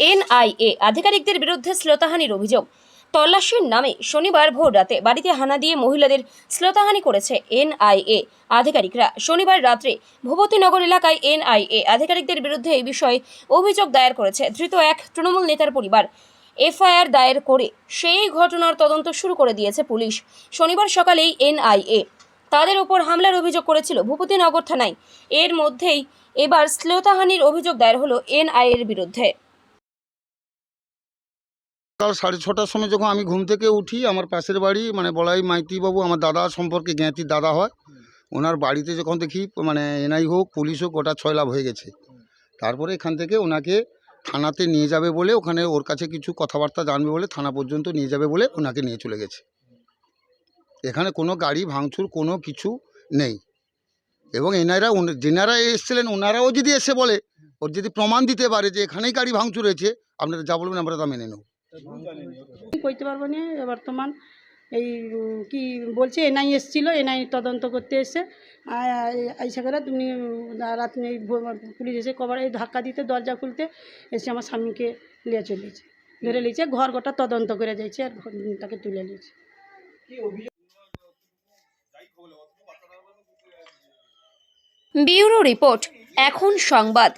NIA আধিকারিকদের বিরুদ্ধে শ্লোতাহানির অভিযোগ। তল্লাশির নামে শনিবার ভোর রাতে বাড়িতে হানা দিয়ে মহিলাদের শ্লোতাহানি করেছে এনআইএ আধিকারিকরা। শনিবার রাত্রে ভূপতিনগর এলাকায় এনআইএ আধিকারিকদের বিরুদ্ধে এই বিষয়ে অভিযোগ দায়ের করেছে ধৃত এক তৃণমূল নেতার পরিবার। এফআইআর দায়ের করে সেই ঘটনার তদন্ত শুরু করে দিয়েছে পুলিশ। শনিবার সকালেই এনআইএ তাদের ওপর হামলার অভিযোগ করেছিল ভূপতিনগর থানায়। এর মধ্যেই এবার শ্লোতাহানির অভিযোগ দায়ের হলো এনআইএর বিরুদ্ধে। সকাল সাড়ে ছটার সময় যখন আমি ঘুম থেকে উঠি, আমার পাশের বাড়ি মানে বলাই মাইতি বাবু আমার দাদা সম্পর্কে জ্ঞাতির দাদা হয়। ওনার বাড়িতে যখন দেখি মানে এনআই হোক পুলিশ হোক ওটা লাভ হয়ে গেছে। তারপরে এখান থেকে ওনাকে থানাতে নিয়ে যাবে বলে, ওখানে ওর কাছে কিছু কথাবার্তা জানবে বলে, থানা পর্যন্ত নিয়ে যাবে বলে ওনাকে নিয়ে চলে গেছে। এখানে কোনো গাড়ি ভাঙচুর, কোনো কিছু নেই। এবং এনারা যেনারা এসেছিলেন, ওনারাও যদি এসে বলে, ওর যদি প্রমাণ দিতে পারে যে এখানেই গাড়ি ভাঙচুর হয়েছে, আপনারা যা বলবেন, আমরা তা মেনে নেব। কইতে পারব না বর্তমান এই কি বলছে এনআই এসছিল এনআই তদন্ত করতে এসে আইসা করে তুমি রাত পুলিশ এসে কবার এই ধাক্কা দিতে দরজা খুলতে এসে আমার স্বামীকে নিয়ে চলেছে ধরে নিয়েছে ঘর গোটা তদন্ত করে যাইছে আর তাকে তুলে নিয়েছে। ব্যুরো রিপোর্ট এখন সংবাদ।